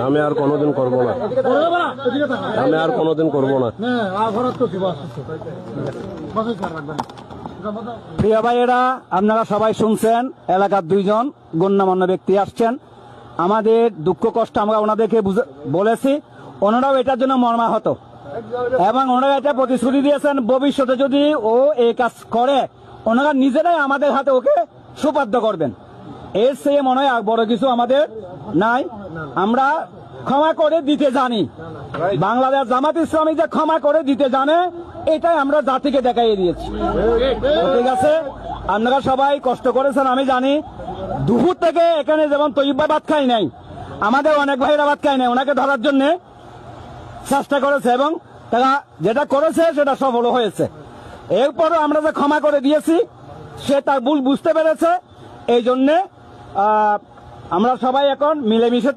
আমি আর কোনোদিন করব না আমি আর কোনোদিন করব না। প্রিয় ভাইয়েরা আপনারা সবাই শুনছেন এলাকার দুইজন গণ্যমান্য ব্যক্তি আসছেন। আমাদের দুঃখ কষ্ট আমরা ওনাদেরকে বুঝে- বলেছি ওনারাও এটার জন্য মর্মাহত। এবং ওনারা এটা প্রতিশ্রুতি দিয়েছেন ভবিষ্যতে যদি ও এই কাজ করে ওনারা নিজেরাই আমাদের হাতে ওকে সুপাদ্য করবেন। এর চেয়ে মনে হয় বড় কিছু আমাদের নাই। আমরা ক্ষমা করে দিতে জানি। বাংলাদেশ জামাত ইসলামী যে ক্ষমা করে দিতে জানে, এটাই আমরা জাতিকে দেখাইয়ে দিয়েছি। ঠিক আছে? আপনারা সবাই কষ্ট করেছেন, আমি জানি। দুপুর থেকে এখানে যেমন তৈব ভাত খাই নাই, আমাদের অনেক ভাইরা ভাত খাই নাই, ওনাকে ধরার জন্য চেষ্টা করেছে এবং তারা যেটা করেছে সেটা সফল হয়েছে। এরপরও আমরা যে ক্ষমা করে দিয়েছি, সে তার ভুল বুঝতে পেরেছে। এই জন্যে আমরা সবাই এখন মিলেমিশে